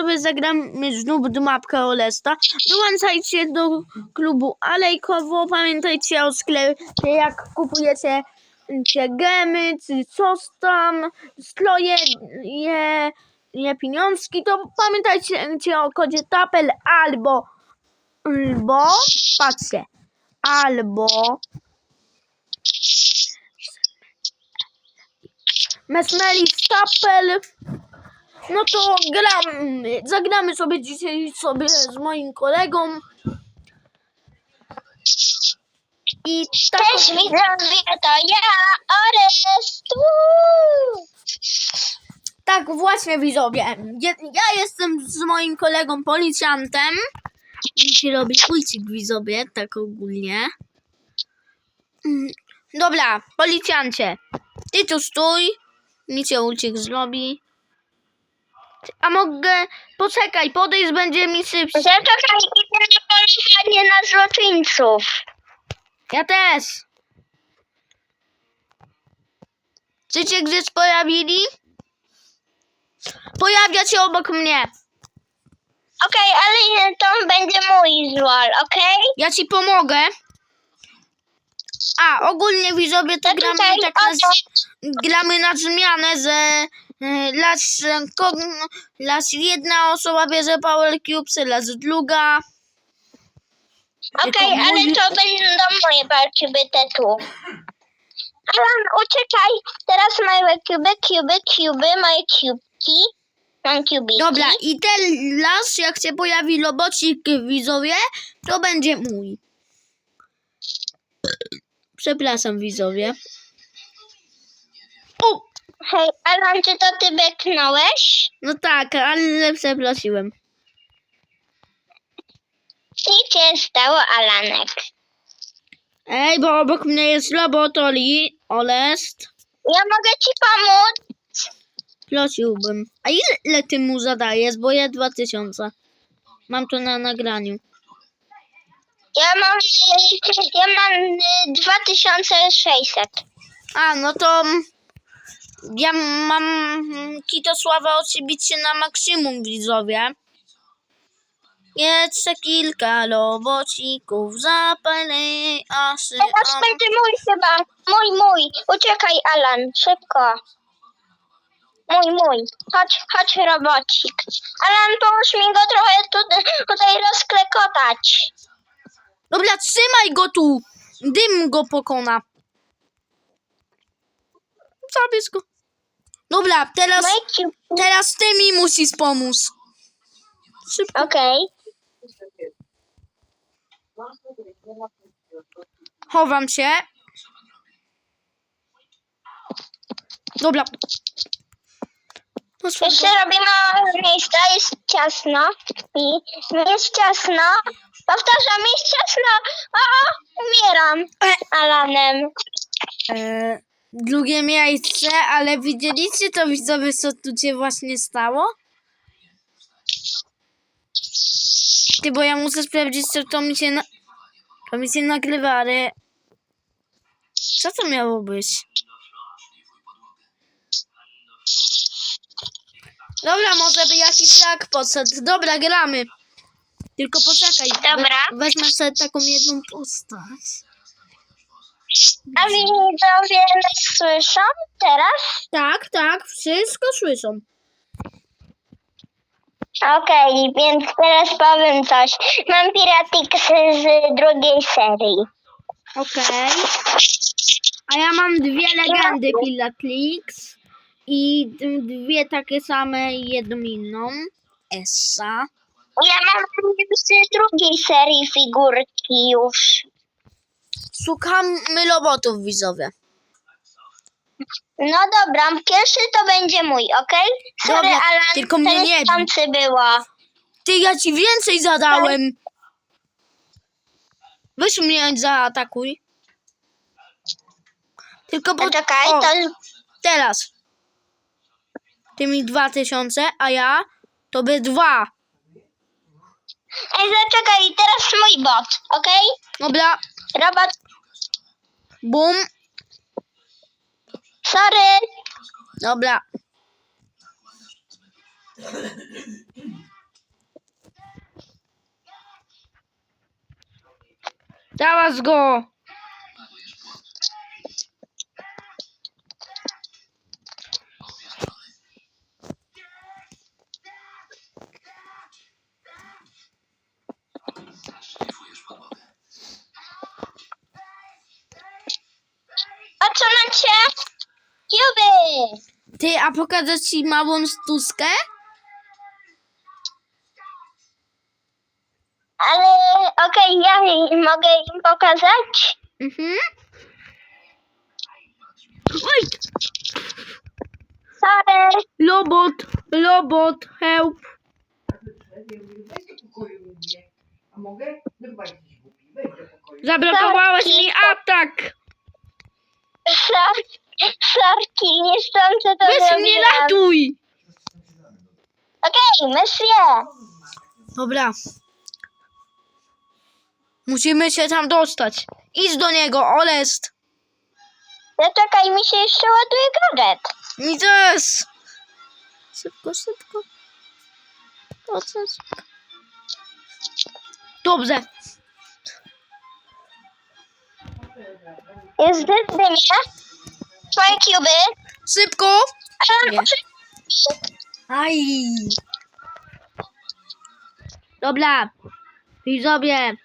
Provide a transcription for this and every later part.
sobie zagramy znów do mapkę Olesta. Dołączajcie do klubu Alejkowo. Pamiętajcie o sklepie, jak kupujeciecie gemy, czy coś tam, stroje, je, je pieniążki, to pamiętajcie o kodzie TAPEL albo, albo, patrzcie, albo Mesmeli Stapel. No to gramy, zagramy sobie dzisiaj sobie z moim kolegą. I tak, Cześć widzowie, to ja, Orest. Tak właśnie widzowie. Ja, ja jestem z moim kolegą policjantem. I się robi ujcik widzowie, tak ogólnie. Mm, Dobra, policjancie. Ty tu stój. Nic się uciek zrobi. A mogę... Poczekaj, podejść będzie mi szybciej. Zaczekaj, idę na polowanie na złoczyńców. Ja też. Czy cię gdzieś pojawili? Pojawia się obok mnie. Okej, ale to będzie mój złol, okej? Ja ci pomogę. A, ogólnie widzowie to gramy tak na, gramy na zmianę, że las, e, ko, las jedna osoba bierze power cubes, las druga. Okej, Tylko ale to będą moje walki byte tu. Alan, uciekaj. Teraz moje kuby, kuby, kuby, moje kubki. Mam kubiki. Dobra, i ten las, jak się pojawi robocik widzowie, to będzie mój. Przepraszam widzowie. Hej, Alan, czy to ty beknąłeś? No tak, ale przeprosiłem. I cię stało, Alanek. Ej, bo obok mnie jest laboratorium, Olest. Ja mogę ci pomóc? Prosiłbym. A ile ty mu zadajesz? Bo ja 2000. Mam to na nagraniu. Ja mam, ja mam y, 2600. A, no to ja mam mm, Kitosława oczywiście na maksimum widzowie. Jeszcze kilka robocików zapalej, aż Teraz będzie mój chyba. Mój, mój. Uciekaj, Alan, szybko. Mój, mój. Chodź, chodź, robocik. Alan, pomóż mi go trochę tutaj, tutaj rozklekotać. Dobra, trzymaj go tu! Dym go pokona. Zabierz go. Dobra, teraz, ciup- teraz ty mi musisz pomóc. Szybko. Okej. Chowam się. Dobra. No, Jeszcze robimy miejsca, jest ciasno. I jest ciasno. Powtarzam, jest ciasno. O, umieram. E. Alanem. E, drugie miejsce, ale widzieliście to widzowie, co tu się właśnie stało? Ty, bo ja muszę sprawdzić, co to mi się na... To mi się nagrywa, ale... Co to miało być? Dobra, może by jakiś lag podszedł. Dobra, gramy. Tylko poczekaj. we- Dobra. Wezmę sobie taką jedną postać. A widzowie nas słyszą teraz? Tak, tak, wszystko słyszą. Okej, więc teraz powiem coś. Mam Piratix z drugiej serii. Okej. A ja mam dwie legendy Pilatrix i d- dwie takie same i jedną inną. Essa. Ja mam z drugiej serii figurki już. Szukamy robotów widzowie. No dobra, pierwszy to będzie mój, okej? Sorry, Dobra, Alan, tylko mnie to nie bij. było. Ty, ja ci więcej zadałem. Weź mnie zaatakuj. Tylko po... Poczekaj, o, to teraz. Ty mi dwa tysiące, a ja to by dwa. Ej, zaczekaj, teraz mój bot, okej? Dobra, Robot, Bum. Sorry. Dobra. Dałaś go. Ty, a pokażę ci małą stuskę? Ale okej, ja mogę im pokazać? Mhm. Oj! Sorry. Robot, robot, help. Weź do pokoju mówię. A mogę? Chyba jakiś głupi. Weź do pokoju. Zablokowałeś mi atak. Sor- Sorki, nie chcący to Weź mnie zrobiłam. ratuj. Okej, monsieur. Dobra. Musimy się tam dostać. Idź do niego, Olest. Zaczekaj, mi się jeszcze ładuje gadżet. Mi też. Szybko, szybko. Co? Dobrze. Jest dymie. Twoje kuby. Szybko. Nie. Aj. Dobra. Widzowie.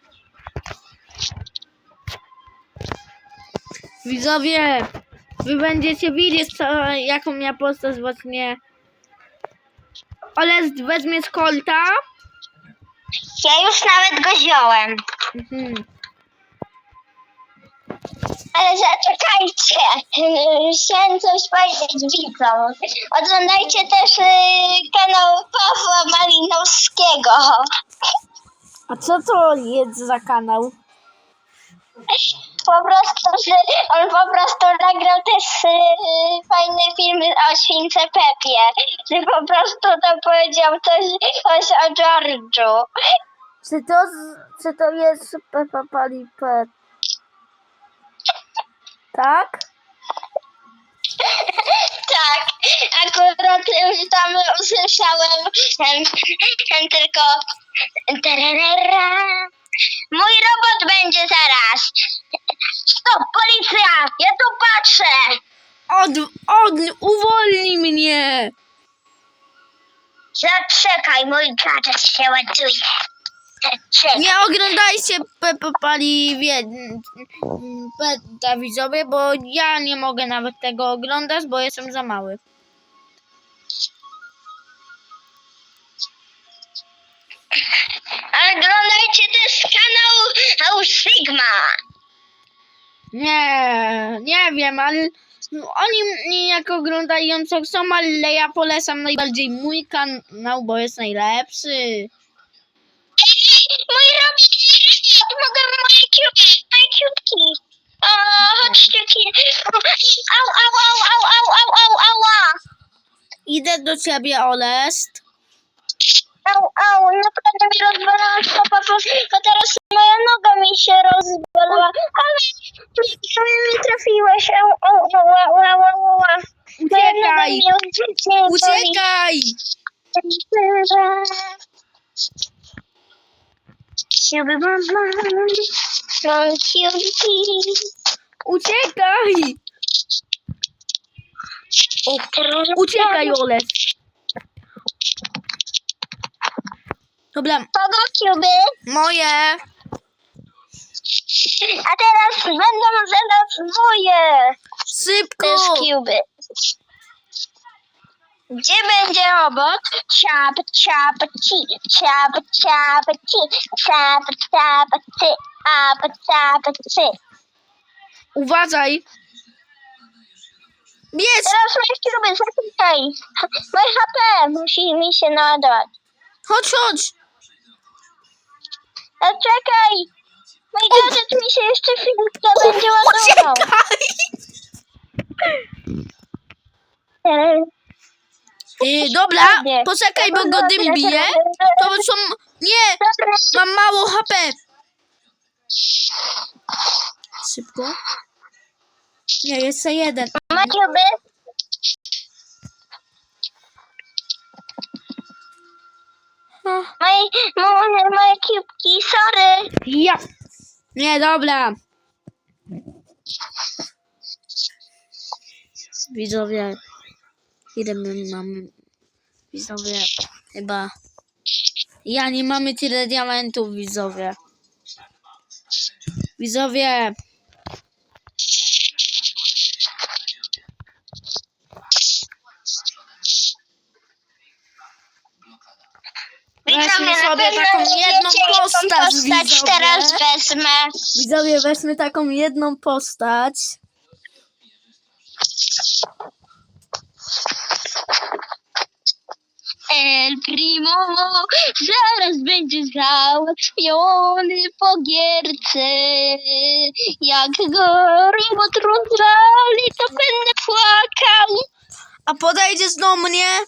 Widzowie. Wy będziecie widzieć, co, jaką ja postać właśnie. Olest weźmie z kolta. Ja już nawet go wziąłem. Mhm. Ale zaczekajcie, chciałem coś powiedzieć widzom. Oglądajcie też y, kanał Pawła Malinowskiego. A co to jest za kanał? Po prostu, że on po prostu nagrał też y, fajne filmy o śwince Pepie. Że po prostu to powiedział coś, coś o George'u. Czy to, czy to jest Peppa Palipet? Tak? Tak, akurat już tam usłyszałem em, em, tylko tararara. Mój robot będzie zaraz. Stop, policja! Ja tu patrzę! Od, od, uwolnij mnie! Zaczekaj, mój gadżet się ładuje. Nie oglądajcie Peppa Pali Peta widzowie, bo ja nie mogę nawet tego oglądać, bo jestem za mały. Oglądajcie też kanał Sigma. Nie, nie wiem, ale oni jak oglądają co chcą, ale ja polecam najbardziej mój kanał, bo jest najlepszy. Mój robot! Mogę moje ciupki, moje ciupki. O, chodźcie ci. Au, au, au, au, au, au, au, ała. Idę do ciebie, Olest. Au, au, naprawdę mi rozwalała stopa, bo, teraz moja noga mi się rozwalała. Ale nie trafiłeś. Au, au, au, au, au, au, au. Moja noga Uciekaj! mnie. Uciekaj! Uciekaj! Uciekaj, Olest. Dobra, Kogo siuby? moje. A teraz będą zaraz dwoje. Szybko! Też kiuby. Gdzie będzie robot? Ciap, ciap, ci, ciap, ciap, ci, ciap, ciap, ci, ap, ciap, ci. Uważaj. Bierz! Teraz moje kiuby, zaczekaj. Moje HP musi mi się naładować. Chodź, chodź! Zaczekaj. Mój gadżet mi się jeszcze chwilkę będzie ładował. Uciekaj! Yy, dobra, poczekaj, bo go dym bije. To są... Nie! Mam mało HP. Szybko. Nie, jeszcze jeden. Kiuby. Ah, Moje, moje, moje kiubki, sorry. Ja. Nie, dobra. Widzowie, ile my mamy? Widzowie, chyba. Ja nie mamy tyle diamentów, widzowie. Widzowie. Weźmy sobie taką jedną postać, postać widzowie. teraz wezmę. Widzowie, weźmy taką jedną postać. El Primo zaraz będzie załatwiony po gierce. Jak go rozwali, to będę płakał. A podejdziesz do mnie?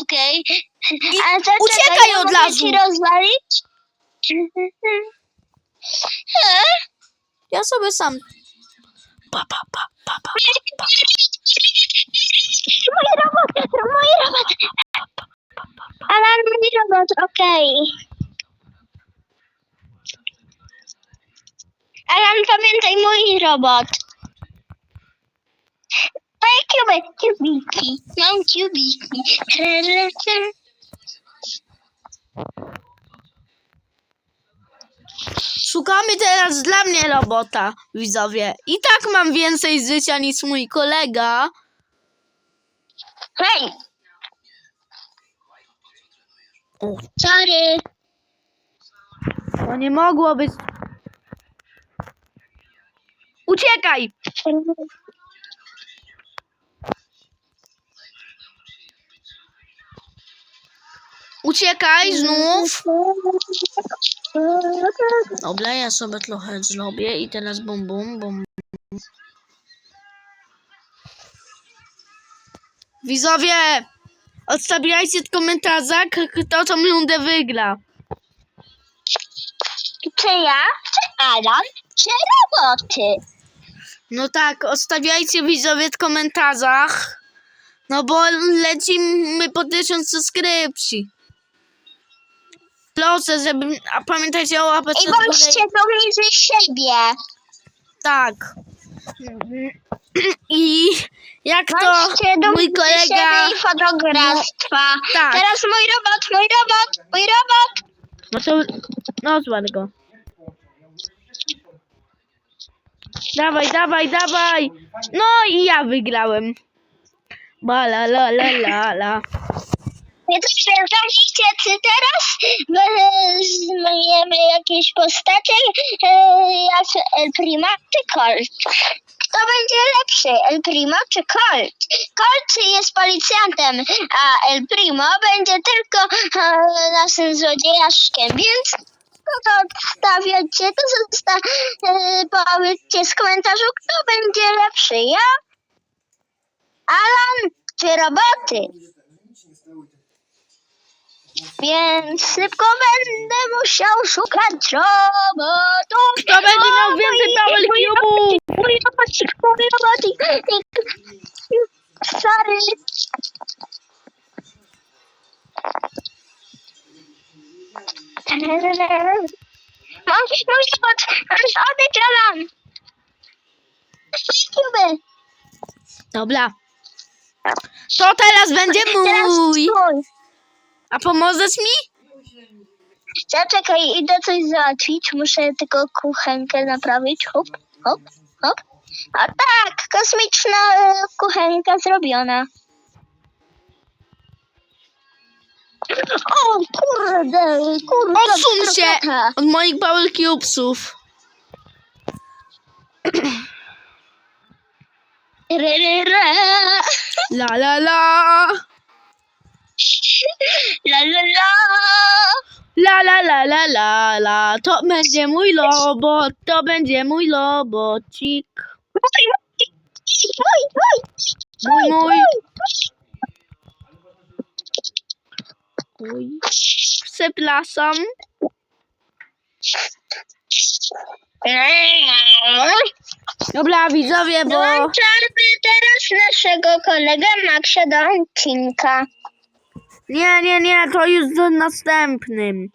Okej. I A zaczekaj, uciekaj ja od mogę ci rozwalić? E? Ja sobie sam. Pa, pa, pa, pa, pa. Mój robot, mój robot. Alarm mój robot, okej. Alan, pamiętaj, mój robot. Moje kuby, kubiki. Mam kubiki. Szukamy teraz dla mnie robota, widzowie. I tak mam więcej życia niż mój kolega. Hej, O, sorry. to nie mogło być. Uciekaj! Uciekaj znów. Dobra, ja sobie trochę zrobię i teraz bum bum bum. Widzowie, odstawiajcie w komentarzach, kto tą rundę wygra. Czy ja, czy Alan, czy roboty? No tak, odstawiajcie widzowie w komentarzach. No bo lecimy po tysiąc subskrypcji. Proszę, żeby... A pamiętajcie o łapeczce I bądźcie dumni ze siebie. Tak. I jak to dumni mój kolega... i fotografstwa. Tak. Teraz mój robot, mój robot, mój robot. No to... No złap go. Dawaj, dawaj, dawaj! No i ja wygrałem. Ba la la la la la. Więc przepraszajcie, czy teraz weźmiemy jakieś postacie, e, jak El Prima czy Colt? Kto będzie lepszy, El Primo czy Colt? Colt jest policjantem, a El Primo będzie tylko e, naszym złodziejaszkiem, więc kogo odstawiacie, to zosta, e, powiedzcie z komentarzu, kto będzie lepszy, ja, Alan czy roboty? Więc szybko będę musiał szukać robotów. Kto będzie miał więcej Power robocik, Mój robocik, mój robocik. Sorry. Mój, mój robot. Dobra. To teraz będzie Teraz mój. mój. A pomożesz mi? Zaczekaj, idę coś załatwić. Muszę tylko kuchenkę naprawić. Hop, hop, hop. A tak, kosmiczna e, kuchenka zrobiona. O kurde, kurde. Odsuń się od moich Power Cubesów. Re, re, re. La la la. La la la. La la la la la la. To będzie mój robot. To będzie mój robocik. Mój, mój, mój. Przepraszam. Dobra, widzowie, bo... Dołączamy teraz naszego kolegę Maxa do odcinka. Nie, nie, nie, to już w następnym.